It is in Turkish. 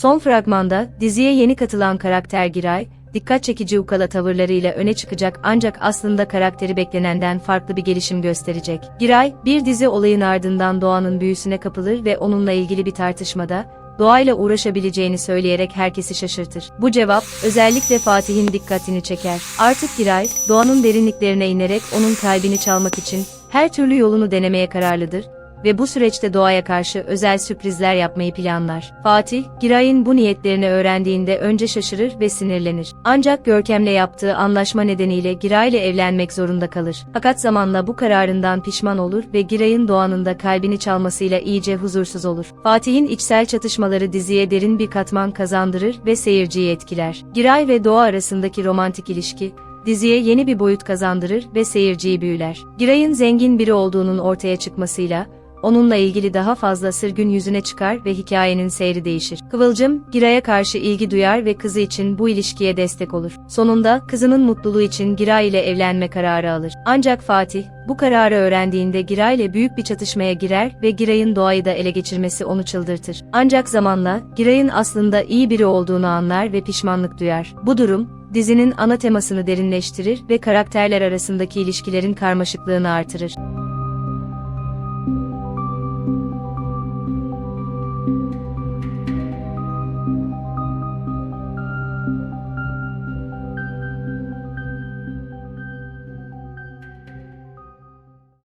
Son fragmanda diziye yeni katılan karakter Giray, dikkat çekici ukala tavırlarıyla öne çıkacak ancak aslında karakteri beklenenden farklı bir gelişim gösterecek. Giray, bir dizi olayın ardından doğanın büyüsüne kapılır ve onunla ilgili bir tartışmada, doğayla uğraşabileceğini söyleyerek herkesi şaşırtır. Bu cevap, özellikle Fatih'in dikkatini çeker. Artık Giray, doğanın derinliklerine inerek onun kalbini çalmak için, her türlü yolunu denemeye kararlıdır ve bu süreçte doğaya karşı özel sürprizler yapmayı planlar. Fatih, Giray'ın bu niyetlerini öğrendiğinde önce şaşırır ve sinirlenir. Ancak Görkem'le yaptığı anlaşma nedeniyle Giray'la evlenmek zorunda kalır. Fakat zamanla bu kararından pişman olur ve Giray'ın Doğan'ın da kalbini çalmasıyla iyice huzursuz olur. Fatih'in içsel çatışmaları diziye derin bir katman kazandırır ve seyirciyi etkiler. Giray ve Doğa arasındaki romantik ilişki, diziye yeni bir boyut kazandırır ve seyirciyi büyüler. Giray'ın zengin biri olduğunun ortaya çıkmasıyla, onunla ilgili daha fazla sır gün yüzüne çıkar ve hikayenin seyri değişir. Kıvılcım, Giray'a karşı ilgi duyar ve kızı için bu ilişkiye destek olur. Sonunda, kızının mutluluğu için Giray ile evlenme kararı alır. Ancak Fatih, bu kararı öğrendiğinde Giray ile büyük bir çatışmaya girer ve Giray'ın doğayı da ele geçirmesi onu çıldırtır. Ancak zamanla, Giray'ın aslında iyi biri olduğunu anlar ve pişmanlık duyar. Bu durum, dizinin ana temasını derinleştirir ve karakterler arasındaki ilişkilerin karmaşıklığını artırır.